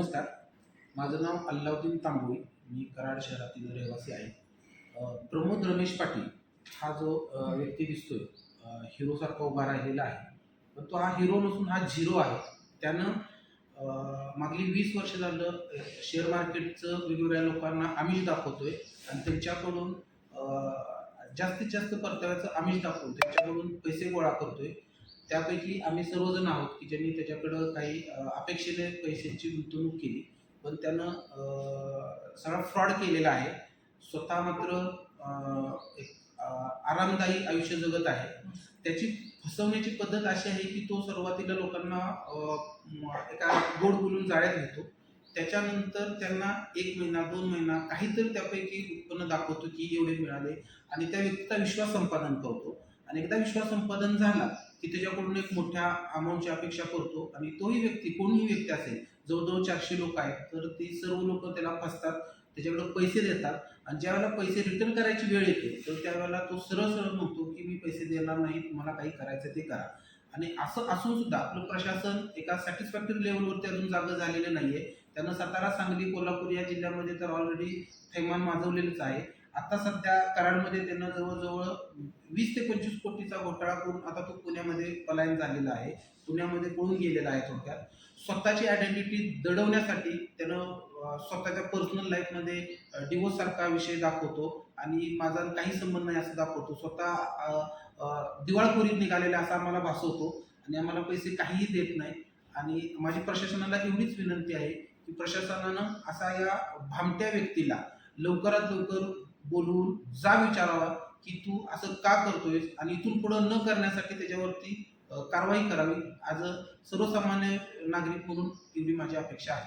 नमस्कार. माझं नाव अल्लाउद्दीन तांबोळी. मी कराड शहरातील रहिवासी आहे. प्रमोद रमेश पाटील हा जो व्यक्ती दिसतोय हिरोसारखा उभा राहिलेला आहे. पण तो हा हिरो नसून हा झिरो आहे. त्यानं मागली वीस वर्ष झालं शेअर मार्केटचं वेगवेगळ्या लोकांना आमिष दाखवतोय आणि त्यांच्याकडून जास्तीत जास्त परताव्याचं आमिष दाखवून त्यांच्याकडून पैसे गोळा करतोय. त्यापैकी आम्ही सर्वजण आहोत की ज्यांनी त्याच्याकडं काही अपेक्षेने पैशांची गुंतवणूक केली. पण त्यानं सगळा फ्रॉड केलेला आहे. स्वतः मात्र एक आरामदायी आयुष्य जगत आहे. त्याची फसवण्याची पद्धत अशी आहे की तो सुरुवातीला लोकांना एका गोड बोलून जाळ्यात घेतो त्याच्यानंतर त्यांना एक महिना दोन महिना काहीतरी त्यापैकी उत्पन्न दाखवतो की एवढे मिळाले. आणि त्या व्यक्तीचा विश्वास संपादन करतो. आणि एकदा विश्वास संपादन झाला की त्याच्याकडून एक मोठ्या अमाऊंटची अपेक्षा करतो आणि तोही व्यक्ती कोणीही व्यक्ती असेल जवळजवळ चारशे लोक आहेत तर ती सर्व लोक त्याला फसतात त्याच्याकडे पैसे देतात आणि ज्यावेळेला पैसे रिटर्न करायची वेळ येते तर त्यावेळेला तो सरळ सरळ म्हणतो की मी पैसे देणार नाही तुम्हाला काही करायचं ते करा. आणि असं असून सुद्धा आपलं प्रशासन एका सॅटिस्फॅक्टरी लेवलवरती अजून जागं झालेलं नाही आहे त्यानं सातारा सांगली कोल्हापूर या जिल्ह्यामध्ये तर ऑलरेडी थैमान माजवलेलंच आहे. आता सध्या कराडमध्ये त्यांना जवळजवळ वीस ते पंचवीस कोटीचा घोटाळा करून आता तो पुण्यामध्ये पलायन झालेला आहे. पुण्यामध्ये पळून गेलेला आहे थोडक्यात. स्वतःची आयडेंटिटी दडवण्यासाठी त्यानं स्वतःच्या पर्सनल लाईफमध्ये डिवोर्स सारखा विषय दाखवतो आणि माझा काही संबंध नाही असं दाखवतो. स्वतः दिवाळखोरीत निघालेला असा आम्हाला भासवतो आणि आम्हाला पैसे काहीही देत नाही. आणि माझी प्रशासनाला एवढीच विनंती आहे की प्रशासनानं असा या भामट्या व्यक्तीला लवकरात लवकर बोलवून जा विचारावा की तू असं का करतोयस आणि इथून पुढं न करण्यासाठी त्याच्यावरती कारवाई करावी. आज सर्वसामान्य नागरिक म्हणून एवढी माझी अपेक्षा आहे.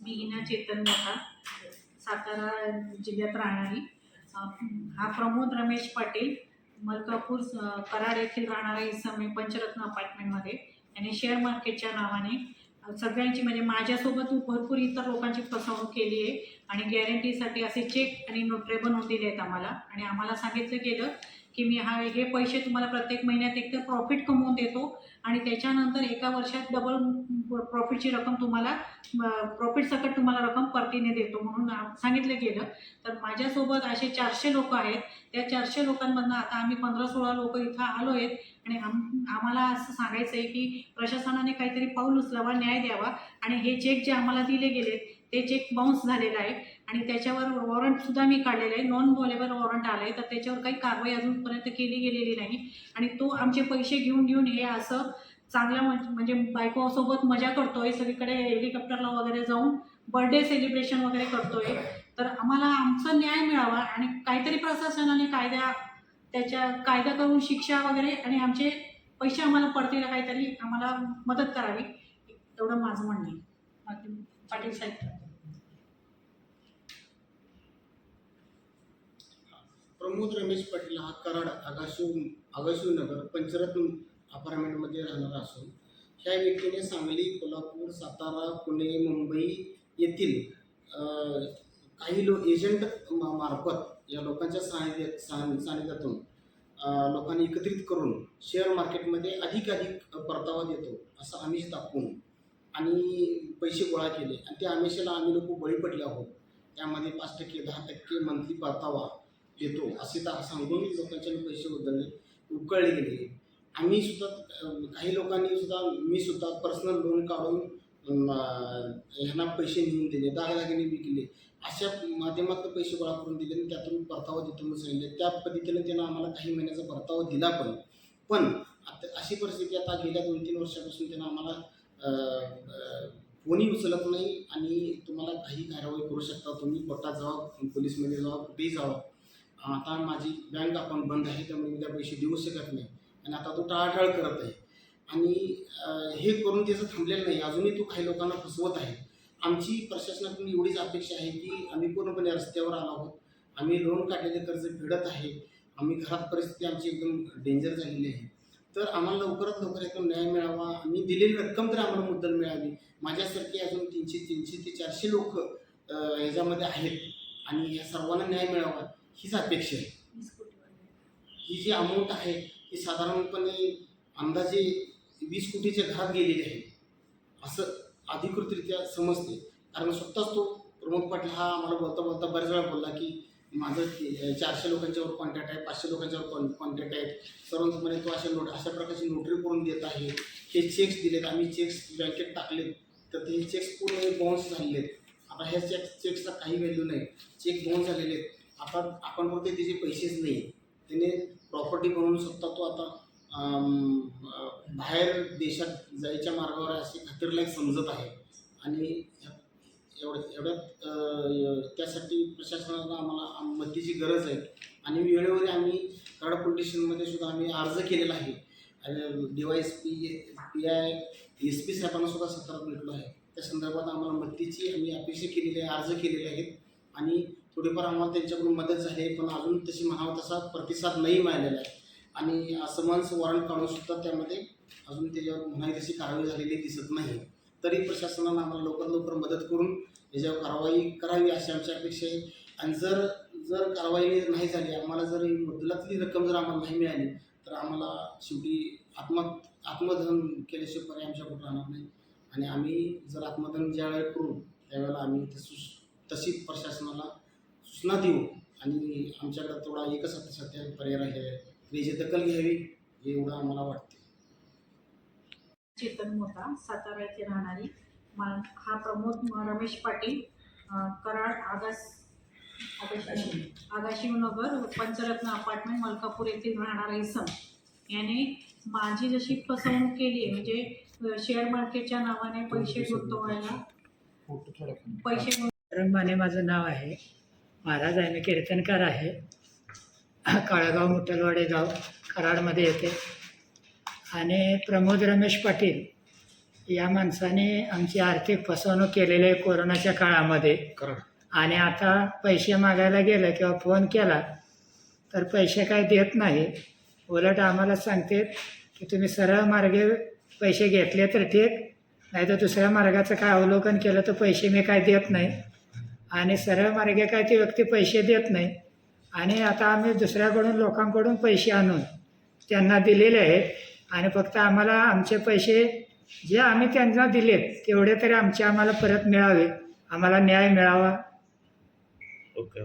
मी हिना चेतन मोठा सातारा जिल्ह्यात राहणारी. हा प्रमोद रमेश पाटील मलकापूर कराड येथील राहणारा इसम पंचरत्न अपार्टमेंटमध्ये. याने शेअर मार्केटच्या नावाने सगळ्यांची म्हणजे माझ्यासोबत भरपूर इतर लोकांची फसवणूक केली आहे. आणि गॅरंटीसाठी असे चेक आणि नोटरे बनवून दिले आहेत आम्हाला. आणि आम्हाला सांगितलं गेलं की मी हा हे पैसे तुम्हाला प्रत्येक महिन्यात एकतर प्रॉफिट कमवून देतो आणि त्याच्यानंतर एका वर्षात डबल प्रॉफिटची रक्कम तुम्हाला प्रॉफिट सकट तुम्हाला रक्कम परतीने देतो म्हणून सांगितलं गेलं. तर माझ्यासोबत असे चारशे लोक आहेत. त्या चारशे लोकांमधनं आता आम्ही पंधरा सोळा लोक इथं आलो आहेत. आणि आम आम्हाला असं सांगायचं आहे की प्रशासनाने काहीतरी पाऊल उचलावा न्याय द्यावा. आणि हे चेक जे आम्हाला दिले गेले ते चेक बाउन्स झालेलं आहे आणि त्याच्यावर वॉरंटसुद्धा मी काढलेलं आहे. नॉन वॉलेबल वॉरंट आलं आहे तर त्याच्यावर काही कारवाई अजूनपर्यंत केली गेलेली नाही. आणि तो आमचे पैसे घेऊन घेऊन हे असं चांगल्या म्हणजे बायकोसोबत मजा करतोय सगळीकडे हेलिकॉप्टरला वगैरे जाऊन बर्थडे सेलिब्रेशन वगैरे करतोय. तर आम्हाला आमचा न्याय मिळावा आणि काहीतरी प्रशासनाने कायद्या त्याच्या कायदा करून शिक्षा वगैरे आणि आमचे पैसे आम्हाला पडतील काहीतरी आम्हाला मदत करावी. एवढं माझं म्हणणं आहे. बाकी पाटील साहेब. प्रमोद रमेश पाटील हा कराड आगाशिव आगाशिव नगर पंचरत्न अपार्टमेंटमध्ये राहणारा असून ह्या व्यक्तीने सांगली कोल्हापूर सातारा पुणे मुंबई येथील काही लो एजंट मा- मार्फत या लोकांच्या सानिध्य सान सानिध्यातून लोकांनी एकत्रित करून शेअर मार्केटमध्ये अधिकाधिक परतावा देतो असं आमिष दाखवून आणि पैसे गोळा केले. आणि त्या आमिषाला आम्ही लोक बळी पडले आहोत. त्यामध्ये पाच टक्के दहा टक्के मंथली परतावा देतो असे तर सांगून लोकांच्या पैसे बदलले उकळले गेले. आम्ही सुद्धा काही लोकांनी सुद्धा मी सुद्धा पर्सनल लोन काढून ह्यांना पैसे नेऊन दिले दागदागिने विकले. अशा माध्यमातून पैसे गोळा करून दिले आणि त्यातून परतावा देतो म्हणून सांगितले त्या पद्धतीने त्यांना आम्हाला काही महिन्याचा परतावा दिला पण. पण आता अशी परिस्थिती आता गेल्या दोन तीन वर्षापासून त्यांना आम्हाला कोणी उचलत नाही आणि तुम्हाला काही कारवाई करू शकता तुम्ही. कोर्टात जावा पोलीसमध्ये जावा कुठेही जावा. आता माझी बँक अकाउंट बंद आहे त्यामुळे मी त्या पैसे देऊ शकत नाही. आणि आता तो टाळाटाळ करत आहे. आणि हे करून त्याचं थांबलेलं नाही. अजूनही तो काही लोकांना फसवत आहे. आमची प्रशासनाकडून एवढीच अपेक्षा आहे की आम्ही पूर्णपणे रस्त्यावर आलो आहोत. आम्ही लोन काढलेले कर्ज फेडत आहे. आम्ही घरात परिस्थिती आमची एकदम डेंजर झालेली आहे. तर आम्हाला लवकरात लवकर एकदम न्याय मिळावा. आम्ही दिलेली रक्कम तर आम्हाला मुद्दल मिळावी. माझ्यासारखे अजून तीनशे तीनशे ते चारशे लोक ह्याच्यामध्ये आहेत. आणि या सर्वांना न्याय मिळावा. हीच अपेक्षा आहे. ही जी अमाऊंट आहे ही साधारणपणे अंदाजे वीस कोटीच्या घरात गेलेली आहे. असं अधिकृतरित्या समजते. कारण स्वतःच तो प्रमोद पाटील हा आम्हाला बोलता बोलता बऱ्याच वेळा बोलला की माझं ते चारशे लोकांच्यावर कॉन्टॅक्ट आहे पाचशे लोकांच्यावर कॉन कॉन्टॅक्ट आहे. सर्वांप्रमाणे तो अशा नोट अशा प्रकारची नोटरी करून देत आहे. हे चेक्स दिलेत आम्ही चेक्स बँकेत टाकलेत. तर ते चेक्स पूर्ण बाउन्स झालेले आहेत. आता ह्या चेक चेक्सला काही व्हॅल्यू नाही. चेक बाउन्स झालेले आहेत. आता आपण त्याचे पैसेच नाही. त्याने प्रॉपर्टी बनवून स्वतः तो आता बाहेर देशात जायच्या मार्गावर आहे असे खात्रीलायक समजत आहे. आणि एवढ्या एवढ्यात त्यासाठी प्रशासनाला आम्हाला मदतीची गरज आहे. आणि वेळोवेळी आम्ही कराड पोलीस स्टेशनमध्ये सुद्धा आम्ही अर्ज केलेला आहे. D Y S P P I S P साहेबांना सुद्धा सतरात भेटलो आहे. त्या संदर्भात आम्हाला मदतीची आम्ही अपेक्षा केलेली आहे अर्ज केलेले आहेत. आणि थोडीफार आम्हाला त्यांच्याकडून मदत झाली आहे पण अजून तशी म्हणावं तसा प्रतिसाद नाही मिळालेला आहे. आणि असमन्स वॉरंट काढून सुद्धा त्यामध्ये अजून त्याच्यावर म्हणावी तशी कारवाई झालेली दिसत नाही. तरी प्रशासनानं आम्हाला लवकर लवकर मदत करून याच्यावर कारवाई करावी अशी आमची अपेक्षा आहे. आणि जर जर कारवाई नाही झाली आम्हाला जर ही मुद्दलातली रक्कम जर आम्हाला नाही मिळाली तर आम्हाला शेवटी आत्म आत्मधन केल्याशिवाय पर्याय आमच्या कुठं राहणार नाही. आणि आम्ही जर आत्मधन ज्या वेळेला करू त्यावेळेला आम्ही तशी तशी प्रशासनाला सूचना देऊ आणि आमच्याकडे थोडा एकच आता सध्या पर्याय राहिलेला आहे याची दखल घ्यावी एवढं आम्हाला वाटते. चेतन मोता सातारा येथे राहणारी मा- हा प्रमोद रमेश पाटील कराड आगास आगाशी आगाशिव नगर पंचरत्न अपार्टमेंट मलकापूर येथील राहणारा इसम याने माझी जशी फसवणूक केली आहे म्हणजे शेअर मार्केटच्या नावाने पैसे गुंतवायला. पैसे रंगमाने माझं नाव आहे. महाराज आहे मी कीर्तनकार आहे. काळगाव मुटलवाडे गाव कराडमध्ये येते. आणि प्रमोद रमेश पाटील या माणसाने आमची आर्थिक फसवणूक केलेली आहे कोरोनाच्या काळामध्ये. आणि आता पैसे मागायला गेलं किंवा फोन केला तर पैसे काय देत नाही. उलट आम्हाला सांगते की तुम्ही सरळ मार्गे पैसे घेतले तर ठीक नाही तर दुसऱ्या मार्गाचं काय अवलोकन केलं तर पैसे मी काय देत नाही. आणि सरळ मार्गे काय ती व्यक्ती पैसे देत नाही. आणि आता आम्ही दुसऱ्याकडून लोकांकडून पैसे आणून त्यांना दिलेले आहेत. आणि फक्त आम्हाला आमचे पैसे जे आम्ही त्यांना दिलेत तेवढे तरी आमचे आम्हाला परत मिळावे. आम्हाला न्याय मिळावा. ओके.